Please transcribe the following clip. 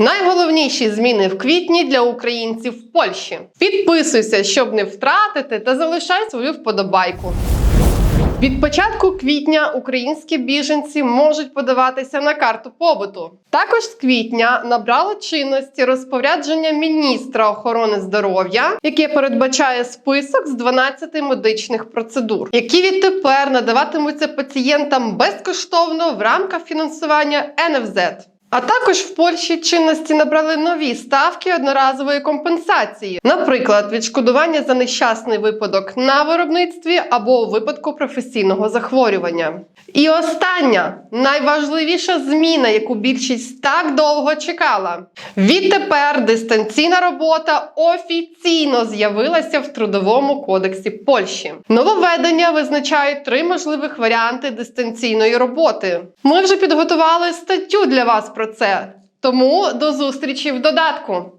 Найголовніші зміни в квітні для українців в Польщі. Підписуйся, щоб не втратити, та залишай свою вподобайку. Від початку квітня українські біженці можуть подаватися на карту побуту. Також з квітня набрало чинності розпорядження міністра охорони здоров'я, яке передбачає список з 12 медичних процедур, які відтепер надаватимуться пацієнтам безкоштовно в рамках фінансування НФЗ. А також в Польщі чинності набрали нові ставки одноразової компенсації, наприклад, відшкодування за нещасний випадок на виробництві або у випадку професійного захворювання. І остання найважливіша зміна, яку більшість так довго чекала. Відтепер дистанційна робота офіційно з'явилася в трудовому кодексі Польщі. Нововведення визначають три можливих варіанти дистанційної роботи. Ми вже підготували статтю для вас про це. Тому до зустрічі в додатку.